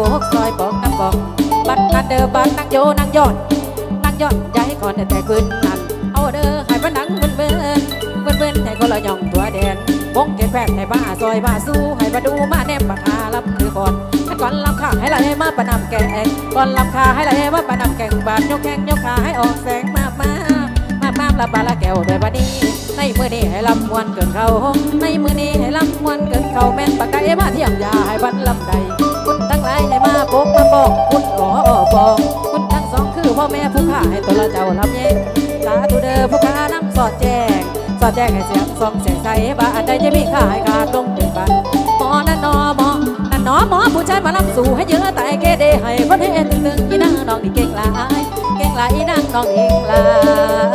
โบกซอยบอกน้ำบอกบัดนันเดอบัดนังโยนังยอดนังยอดย้ายก่อนแต่คืนนั้นเอาเด้อให้มันนังเบิ่นเบินเบิ่นเบินให้คนละย่องตัวแดนวงเกตแฟนให้บ้าซอยบ้าสู้ให้มาดูมาแนมปาการับคือก่อนก่อนลำขาให้ไหลมาประนำแกงก่อนลำขาให้ไหลมาประนำแกงบาดยกแข้งยกขาให้ออกแสงมามามามาละบาละแก้วโดยบัดนี้ในมือนี้ให้ลำมวนเกินเขาในมือนี้ให้ลำมวนเกินเขาแม่นปากไก่มาเทียมยาให้บันลำใดายให้มาปกมาบอกคุณขอบอกคุณทั้งสองคือพ่อแม่ผู้ข้าให้ตัวละเจ้าลำแยงสาธุเด้อผู้ข้านำสอดแจ้งสอดแจ้งให้เสียงสองเสียงใสบานใดจะมีค่าให้ขาดลงเป็นบันหมอนั่นนอหมอนั่นนอหมอผู้ชายมาลำสู่ให้เยอะแต่เกเดให้คนเห็นตึงตึงอีนางน้องนี่เก่งหลายเก่งหลายอีนางน้องเองหลาย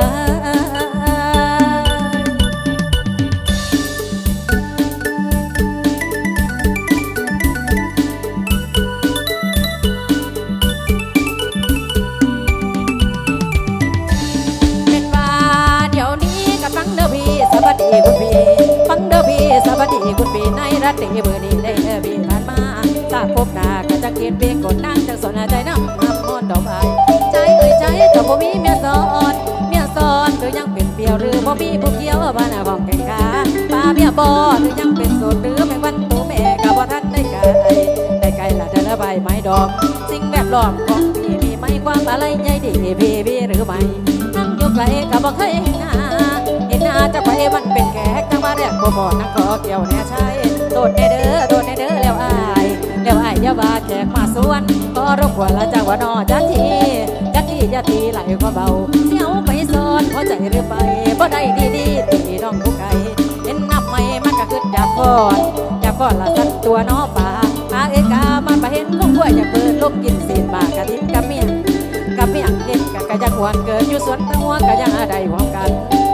พี่ในรัตเบอร์นี้ได้เออบีผ่านมาถ้าพบหน้าก็จะเกียนเพียกดนั่งจังสนใจน้ำน้ำมอนดอกไม้ใจเอ่ยใจแต่บ่มีเมียสอนเมียสอนหรือยังเป็นเปียวหรือบ่มีผู้เกี่ยวบ้านหน้องแก่งขาป้าเมียบ่หรือยังเป็นโสดหรือแม่งวันตัวแม่กับว่าท่านได้ไกลได้ไกลละเดินละใบไม้ดอก สิ่งแวดล้อมของพี่มีไม่ความอะไรใหญ่ดีพี่พี่หรือไม่นั่งอยู่ไกลก็บ่เคยเห็นหน้าเห็นหน้าจะไปมันเป็นแขกจังว่าแรกบ่บ่นั่งขอเกี่ยวแน่ใช่ ดแน่เด้อโดดแน่เด้อแล้วอายแล้วอายอย่าว่าแขกมาสวนก็รบกวนละจังว่านอจันทีจักทีอย่าตีไหลก็เบาเสียวไปสอนพอใจหรือไปบ่ได้ดีดีตีน้องผู้ไก่เห็นนับไม่มันก็ขึ้นอยากกอนอยากกอนละสักตัวน้อป่าปาเอกามาไปเห็นลูกบัวอยากเปิดลูกกินสีนบากระดิ่งกระเมียนกับเมียงเด็กกะกะยังหวนเกิดอยู่สวนตั้งหัวกะยังอะไรหวงกัน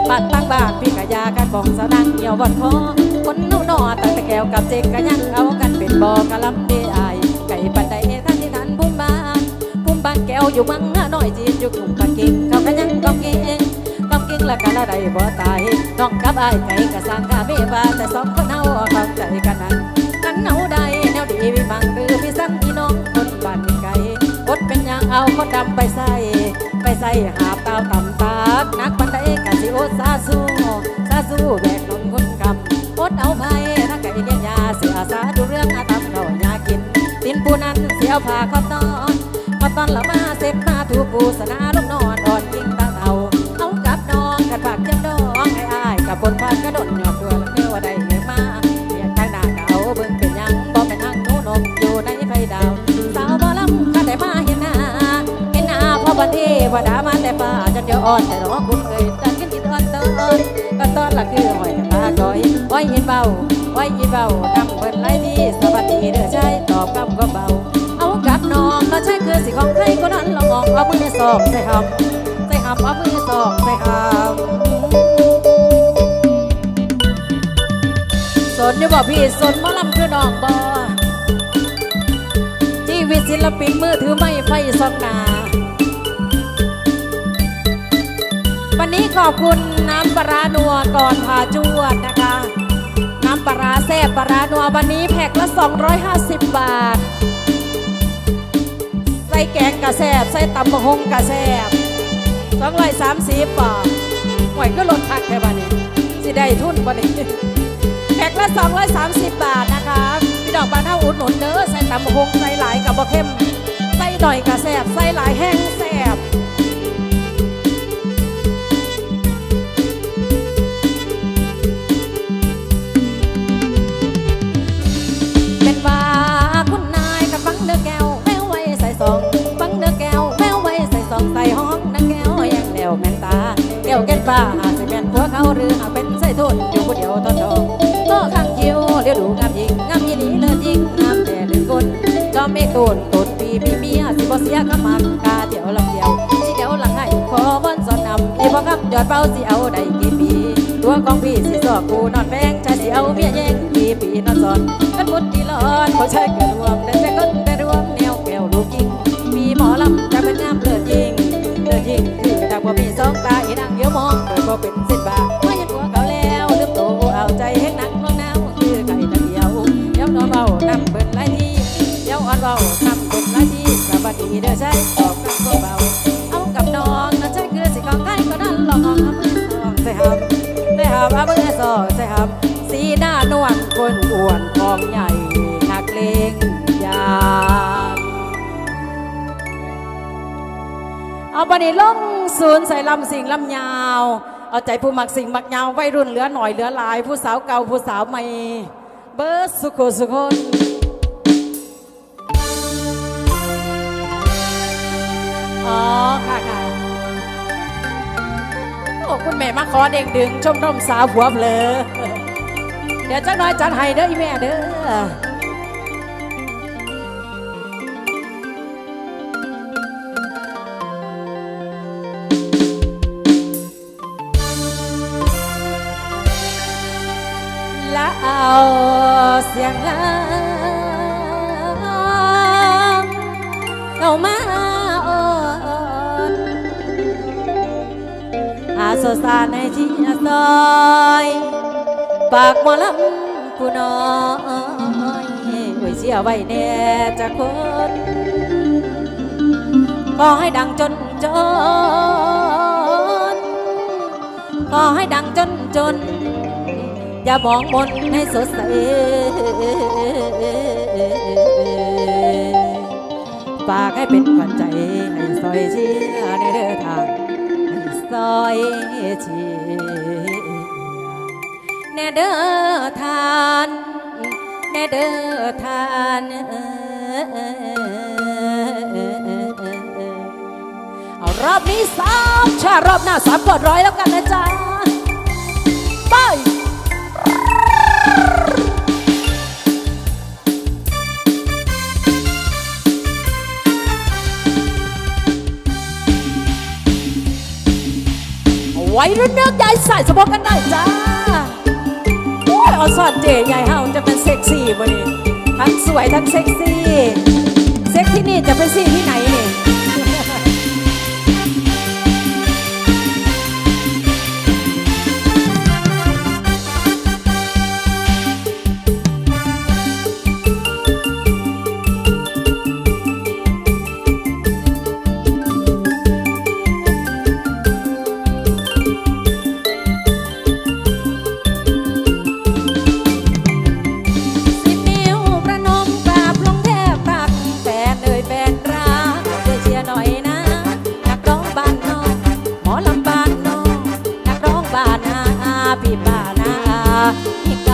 บ้านตั้งบ้านพี่กะยากันบอกสนังเหี่ยววันคอคน อตั้งแต่แก้วกับเจ๊กกะยังเอากันเป็นบอกะลำเดอายไก่ปันไดท่านที่ทันพุ่มบานพุ่มบานแก้วอยู่มังน้อยจีนอยู่กลุ่มปะกิ่งเขากะยังกองเก่งกองเก่งละกันละใดบ่ตายน้องกับไอไก่กะสร้างกะเมบาแต่สองคนเอาเข้าใจกันนั้นกันเอาได้แนวดีวิมังหรือพี่สั่งพี่น้องคนบ้านไก่อดเป็นย่างเอาคนดำไปใส่ไปใส่หาบเต้าต่ำตากนักบันไดกะสิโอซาสู้ซาสู้แบก เสียวผ้าขอบนอนมาตอนละมาเสร็จมาถูปูสนาลูกนอนออนยิงตาเตาเอากับน้องกันปากจังดองให้อายกับคนพากระโดดหยอกตัวเนื้อว่าได้เห็นมาเรียกทางหน้าเก่าเบิ่งเป็นยังบ่เป็นทางหนูนกอยู่ในไฟดาวสาวบ่ลำก็ได้มาเห็นหน้าเห็นหน้าพ่อบันทีว่าดามาแต่ป่าจนเดียวอ่อนแต่รอคุณเคยตันกันกินอ่อนเตอนก็ตอนละคือหอยกันตาคอยไว้ยินเบาไว้ยินเบานำเปิดไล่ที่สวัสดีเด้อชายตอบคำก็เบา สิของใครก็นั้นลองออกเอามือสองใส่หำใส่หำเอามือสองใส่หำสนอยู่บ่พี่สนมอลำคือน้องบ่ชีวิตศิลปินมือถือไม่ไฟส่องหนาวันนี้ขอบคุณน้ำปลาร้านัวก่อนพาจวดนะคะ น้ำปลาแซ่บปลาร้านัววันนี้แพ็คละ 250 บาท ใส่แกงกระแซบใส่ตำบะฮงกระแซบสองร้อยสามสิบบาทหวยก็ลดทักแค่บ้านี้สิได้ทุนบ้านี้แพ็คละสองร้อยสามสิบบาทนะคะ พี่ดอกบานเท่าอุดหนุนเด้อใส่ตำบะฮงใส่หลายกับบะเข้มใส่หน่อยกะแซบใส่หลายแห้งใส แก้วแก้นฟ้าหาสิแม่นผัวเขาหรือหาเป็นใส่ทุนอยู่ผู้เดียวตอนดองก็ข้างคิวเดี๋ยวดูงามยิงงามยีหลีเลิศยิงงามแต่ลืมกลจอมเมฆตูนตูนปีมีเมียสิบ่เสียก็มักกาเดียวลำเดียวสิเดียวหลังให้ขอบนสอนนำพี่บ่ครับยอดเป้าสิเอาได้กี่ปีตัวของพี่สิสอกกูนอนแบงใจสิเอาเมียแย่งกี่ปีนอนสอนกันบุญที่ร้อนเขาใช้เกิดรวมแต่ องโดยบ่เป็นเส้นบาไม่ยันหัวเขาแล้วลืมโตเอาใจให้นักน้องน้าวคือไก่ตะเดียวเดี๋ยวนอนเบานำเบิ่นไรที่เดี๋ยวอ่อนเบานำดีเด้อใช่บอกกันก็เบาเอากับน้องนะใช่คือสิของใครก็นั่นหลอกเอามือสองใส่หับใส่หับเอามือสองใส่หับสีหน้านวลคนอ้วนของใหญ่นักเลงยามเอาบันนี้ลงศูนย์ใส่ลำสิ่งลำยาว เอาใจผู้มักสิ่งมักยาววัยรุ่นเหลือหน่อยเหลือหลาย ผู้สาวเก่าผู้สาวใหม่ เบิร์สุโขสุคนอ๋อค่ะค่ะโอ้คุณแม่มาขอเด้งดึงชมรมสาวหัวเพลอเดี๋ยวจักหน้อยจัดให้เด้ออีแม่เด้อ เสียงลางเข้ามาอ่อนอาโซซาในที่ซอยปากหมอลำผู้น้อยไว้เสียไว้แน่จะคนขอให้ดังจนจนขอให้ดังจนจน อย่ามองมนให้สดใสฝากให้เป็นขวัญใจ ให้ซอยเชียในเดินทางให้ซอยเชียร์แน่เด้อทานแน่เด้อทานเอารอบนี้สามชารอบหน้าสามกดร้อยแล้วกันนะจ๊ะ ไว้รุ่นเนื้อยายใส่สะโพกกันได้จ้าโอ้ยอสอนเจใหญ่เฮาจะเป็นเซ็กซี่บ่นี่ทั้งสวยทั้งเซ็กซี่ เซ็กที่นี่จะเป็นซี่ที่ไหนนี่ มี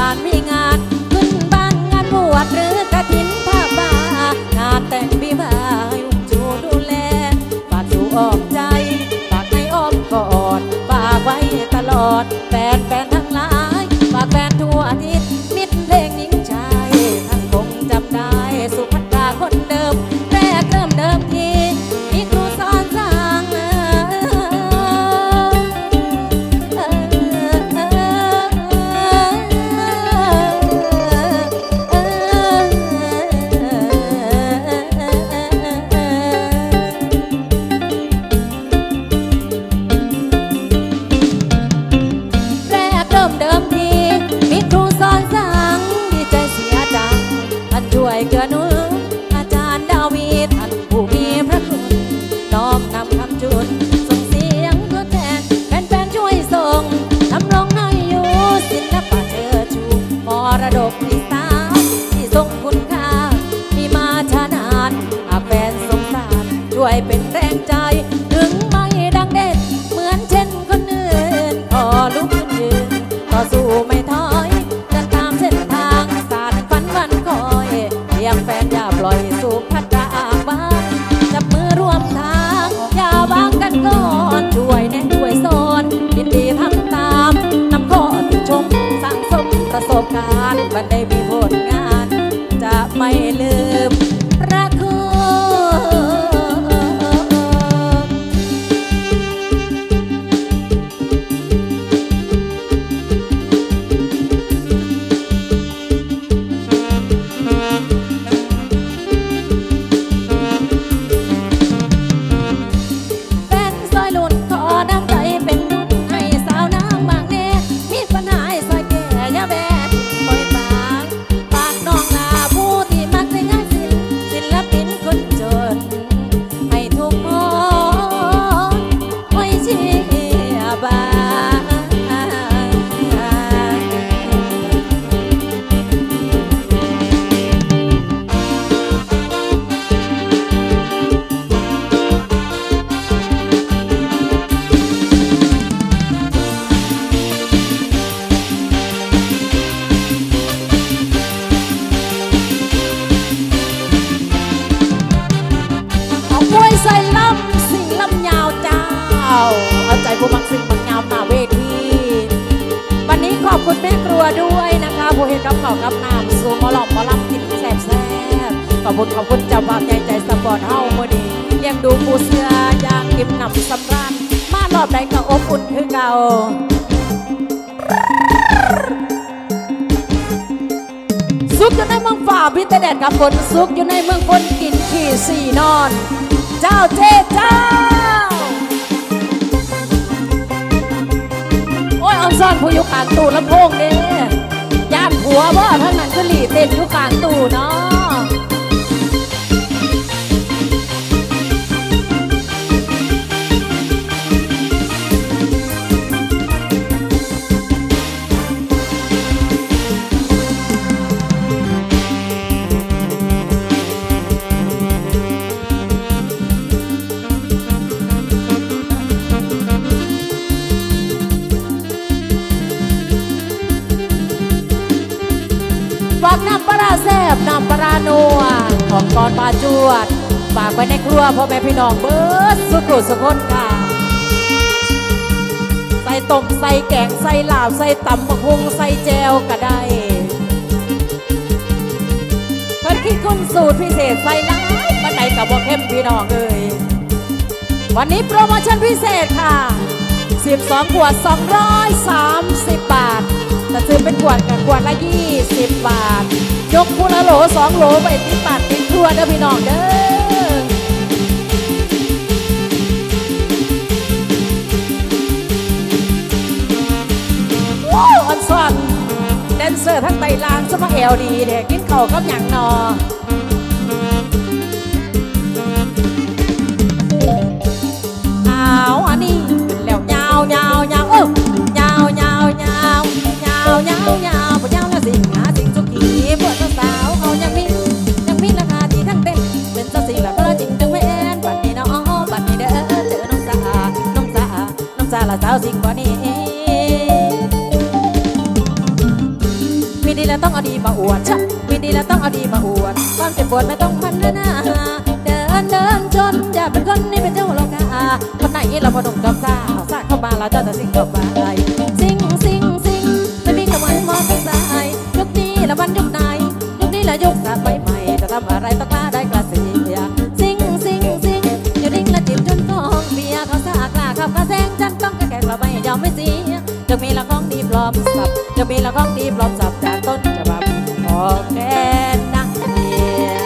ท่ เก่าสุกอยู่ในเมืองฝ่าพิเตแดดกับฝนสุกอยู่ในเมืองฝนกินขี่สี่นอน เจ้าเจ๊เจ้า โอ้ยออนซ่อนผู้อยู่กลางตู้ลำโพงเด้ย่านผัวว่าทั้งนั้นก็หลีเต้นอยู่กลางตู้เนาะ นัวของกอนปลาจวดฝากไว้ในครัวพ่อแม่พี่น้องเบิร์ดสุขุสุขนค่ะ ใส่ต้มใส่แกงใส่ลาบใส่ตำมะฮุงใส่แจวก็ได้เพิ่นคิดคุณสูตรพิเศษใส่ลายบันไดกับบ่เข้มพี่น้องเอ้ยวันนี้โปรโมชั่นพิเศษค่ะ 12 ขวด 230 บาทแต่ซื้อเป็นขวดกับขวดละ 20 บาท ยกคุณละโหล2โหลไปติดปัดติดครัวเด้อพี่น้องเด้อว้าวอันซ่อนแดนเซอร์ทั้งไตลางสมเอลดีเด็กกินเข้ากับอย่างนอเอาอันนี้แล้วยาวยาวยาวเออยาวยาวยาวยาวยาวยาวาสิ่งบ่นี้มีดีแล้วต้องเอาดีมาอวดชะมีดีแล้วต้องเอาดีมาอวด ความเจ็บปวดไม่ต้องพันหน้าเดินเดินจนอย่าเป็นคนนี่เป็นเจ้าโลกาคนไหนเราพอหนุ่มจอมซ่าสร้างเข้ามาเราจะแต่สิ่งต่อไป องดีปลอมสับจะมีละของดีปลอมสับจากต้นฉบับของแกนนักเรียน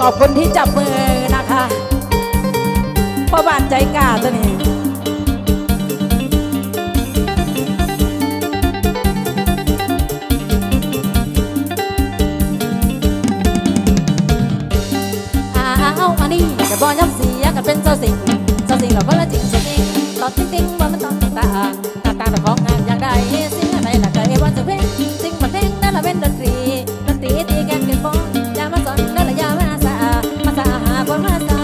ขอบคุณที่จับมือนะคะพ่อบานใจกล้าตัวนี้อันนี้จะบอกย้ำเสียกันเป็นเจ้าสิ่งเจ้าสิ่ง อนติ๊งติ๊งว่ามันต้องต่างต่าตาแต่ของงานอย่างใดสิ่งอะไรละใจว่าจะเพลงสิ่งมันเพลงนั่นละเป็นดนตรีดนตรีตีแกนเกินฟองอย่ามาสอนนั่นละอย่ามาสามาสาหาคนมาใส่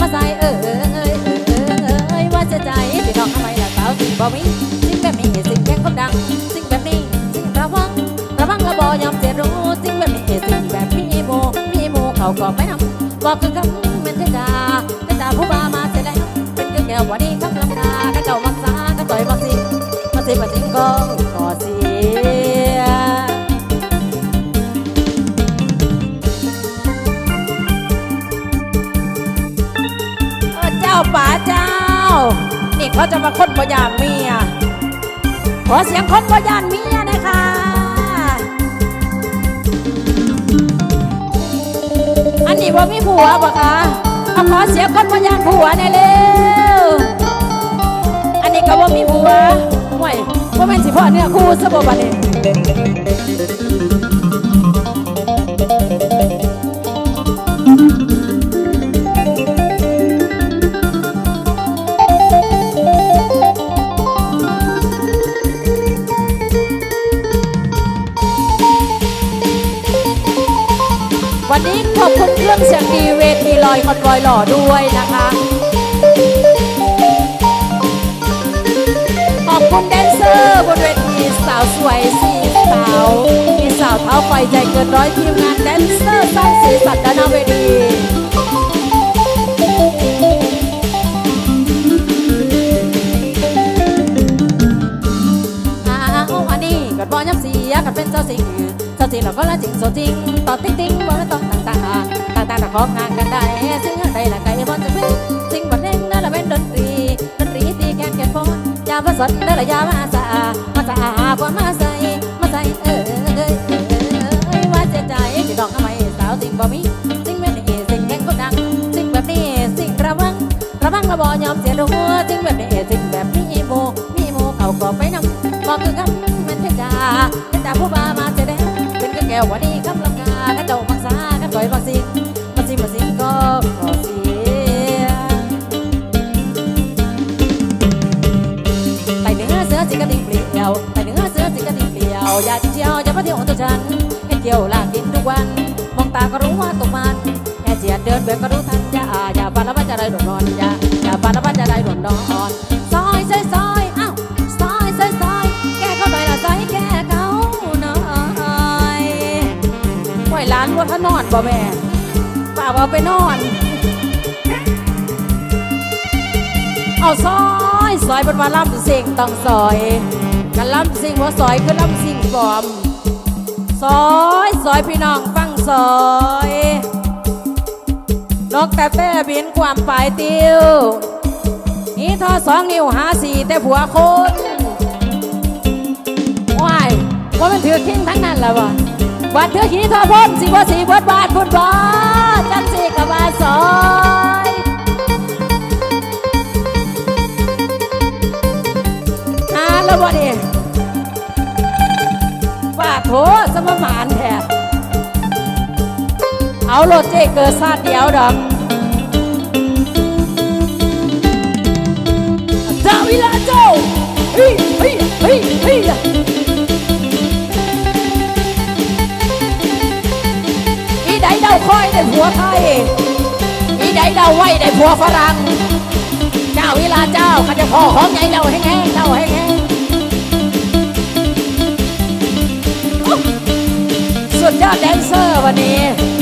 มาใส่เออเออเออเออเออว่าจะใจพี่น้องทำไมล่ะสาวสิ่งบ่มีสิ่งแบบนี้สิ่งแกงคนดังสิ่งแบบนี้สิ่งระวังระวังระบอยอมเสียรู้สิ่งแบบนี้สิ่งแบบพี่โมพี่โมเขาก็ไม่ทำบอกคือคำเป็นเทดาเทดาผู้บามาเสร็จแล้วเป็นเกลือแก้ววันนี้ เขาจะมาค้นพยานเมีย ขอเสียงค้นพยานเมียนะคะอันนี้ว่ามีผัวปะคะเอาขอเสียงคนพยานผัวในอยเร็วอันนี้ก็ว่ามีผัวห่วยว่าเป็นสิพ่อเนื้อคู่สบบัดนี้วัน หล่อด้วยนะคะ ขอบคุณแดนเซอร์บนเวทีสาวสวยสี่สาวมีสาวเท้าไฟใหญ่เกินร้อยทีมงานแดนเซอร์สร้างสีสันด้าน้าเวทีกัดบอลยับเสียกัดเป็นเจ้าสิงเจ้าสิงเราก็ละจริงโซจริงต่อติ๊งติ๊งบ่ไม่ต้อง ของงานกันได้ซึ่งใดละไก่บอลจะเป็นสิ่งบันเองนั่นละเป็นดนตรีดนตรีตีแกนแกนโฟนยาผสมนั่นละยามาสามาสาก่อนมาใส่มาใส่เออเอ้ยเอ้ยว่าเสียใจที่ดอกทำไมสาวสิ่งบ่มีสิ่งแบบนี้สิ่งแกงก็ดังสิ่งแบบนี้สิ่งระวังระวังระบอยอมเสียดหัวสิ่งแบบนี้สิ่งแบบนี้โมมีโมเขาก็ไปนำบอกคือคำมันเทจาเทจาผู้บามาเสด็จเป็นก็แก้ววันนี้คำลำกาข้าเจ้าบังสาข้าต่อยบังสิ่ง เดินเบบก็รู้ทันอย่าอย่าปานละวันจะได้โดนนอนอย่าอย่าปานละวันจะได้โดนนอนซอยซอยซอยอ้าวซอยซอยซอยแกเขาหน่อยละซอยแกเขาหน่อยปล่อยหลานว่าถ้านอนบ่แม่ป่าว่าไปนอน เอาซอยซอยเป็นว่าลำสิงต้องซอยกันลำสิงว่าซอยคือลำสิงปลอมซอยซอยพี่น้องฟังซอย นกแต่แต่บินความปลายติวนี่ทอสองนิ้วหาสี่แต่ผัวคนว้ายว่ามันถือทิ้งทั้งนั้นละวะบัดถือขี้ทอพ่นสีว่าสีเบิดบาทพุ่นบอจังสีกับบาทซอยหาแล้วบ่ดิว่าโถสมมานแท้ เอาโลดเจเกิดซาดเดียวดอกเจ้าวิลาโจเฮ้ยเฮ้ยเฮ้ยเฮ้ยอีใดเดาคอยได้ผัวไทยอีใดเดาไว้ได้ผัวฝรั่งเจ้าวิลาเจ้าข้าจะพ่อของใหญ่เราให้แห้งเราให้แห้งโอ้สุดยอดแดนเซอร์วันนี้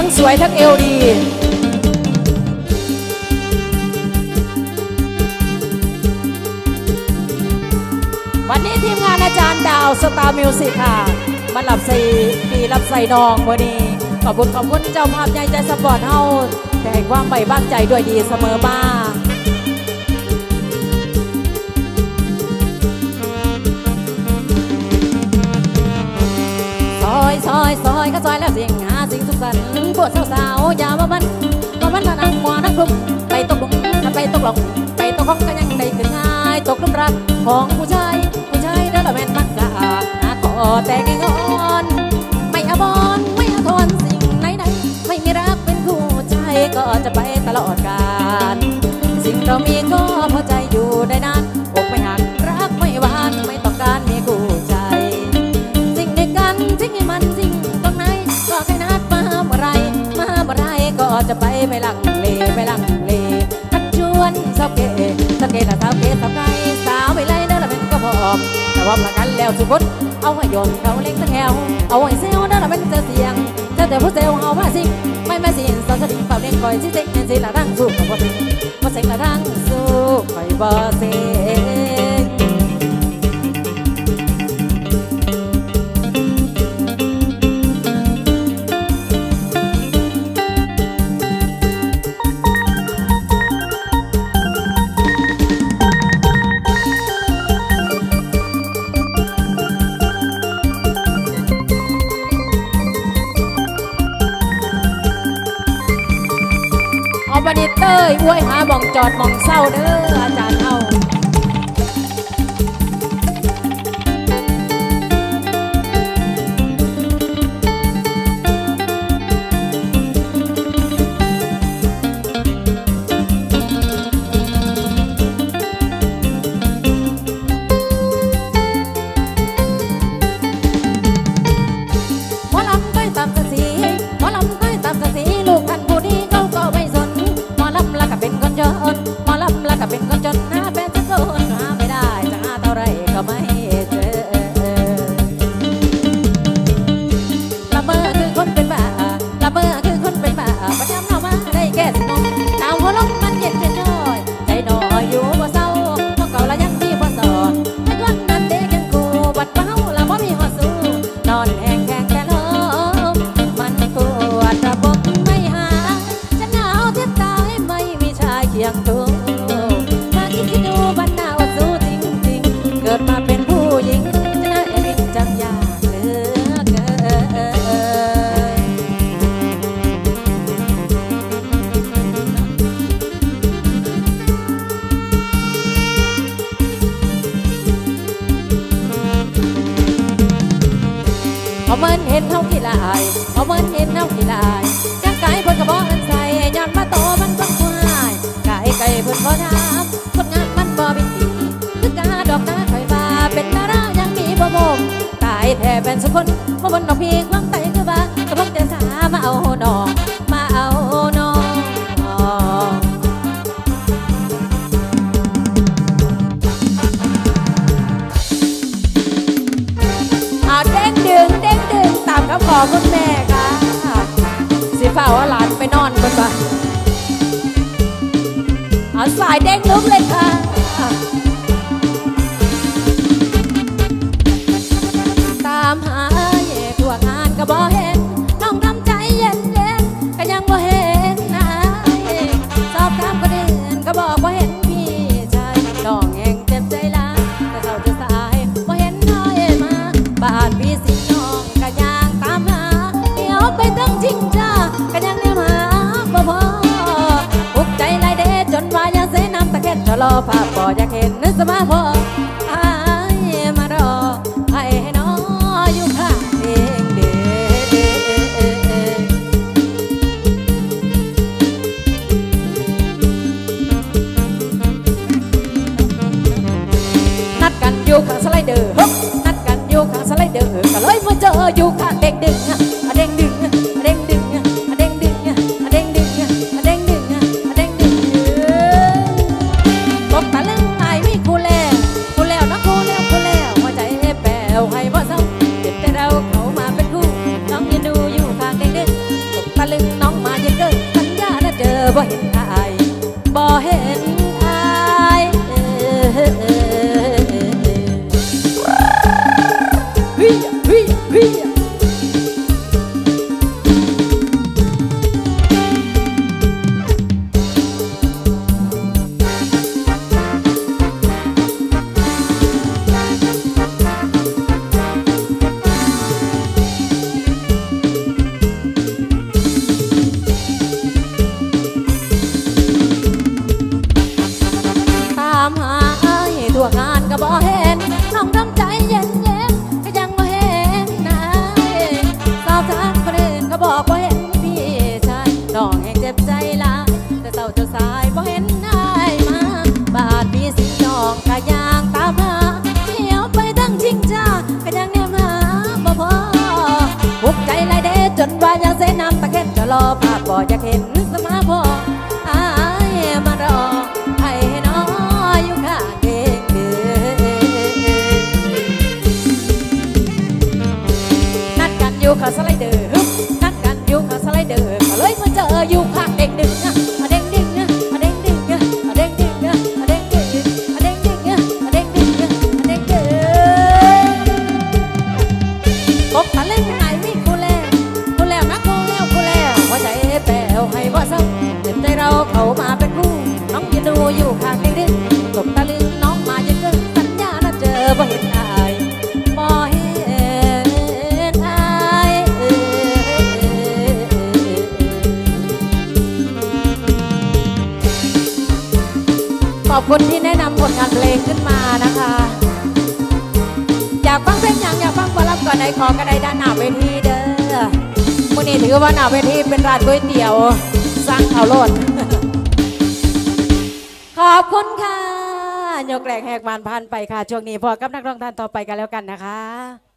ทั้งสวยทั้งเอวดีวันนี้ทีมงานอาจารย์ดาวสตาร์มิวสิกค่ะ มาหลับใส่ปีรับใส่นองวันนี้ขอบคุณขอบคุณเจ้าภาพใหญ่ใจสปอร์ตเฮาแต่ให้ความใบบ้างใจด้วยดีเสมอมาซอยซอยซอยก็ซอยแล้วสียงห สิ่งสุขสันต์ปวดสาวๆอย่ามาบันมาบันละนังมัวนักกลุ่มไปตกหลุมถ้าไปตกหลงไปตกของก็ยังได้ขึ้นง่ายตกลุมรักของผู้ชายผู้ชายเด้อละแม่นมักกะหาขอแต่งงอนไม่อบอนไม่อทนสิ่งไหนไหนไม่มีรักเป็นคู่ใจก็จะไปตลอดกาลสิ่งเรามี จะไปไม่ลังเลไม่ลังเลทักชวนสาวเกสาวเกนะสาวเกสาวไก่สาวไม่ไรเด้อละเป็นก็พร้อมแต่ว่าประกันแล้วสุดเอาไว้ยนเขาเล็กตะแควเอาไว้เซลเด้อละเป็นเสียงเจอแต่ผู้เซลเอามาสิไม่แม่สิสาวสดิ่งเป่าเล่นคอยสิเซ็กเน้นสิละรังสู้กับบ่สิบ่เซ็กละรังสู้คอยบ่เซ็ก เอาบันิเต้ยอวยหาบ่องจอดบ่องเศร้าเด้ออาจารย์ แฟนสักคนมาบนดอกพีก รอภาพบ่อยากเห็นนึกสมาพอ lo เราเขามาเป็นคู่น้องยืนดูอยู่ข้างในดึงตกตะลึงน้องมาเยอะเกินสัญญาณเจอบ่เห็นอายบ่เห็นอายขอบคุณที่แนะนำผลงานเพลงขึ้นมานะคะ อยากฟังเพลงยังอยากฟังบอลลับก่อนในขอกันไดด้านหน้าเวทีเด้อมื่อนี้ถือว่าหน้าเวทีเป็นร้านก๋วยเตี๋ยวสร้างข่าวโลด ขอบคุณค่ะยกแรงแหกมานพันไปค่ะ ช่วงนี้พอกับนักร้องท่านต่อไปกันแล้วกันนะคะ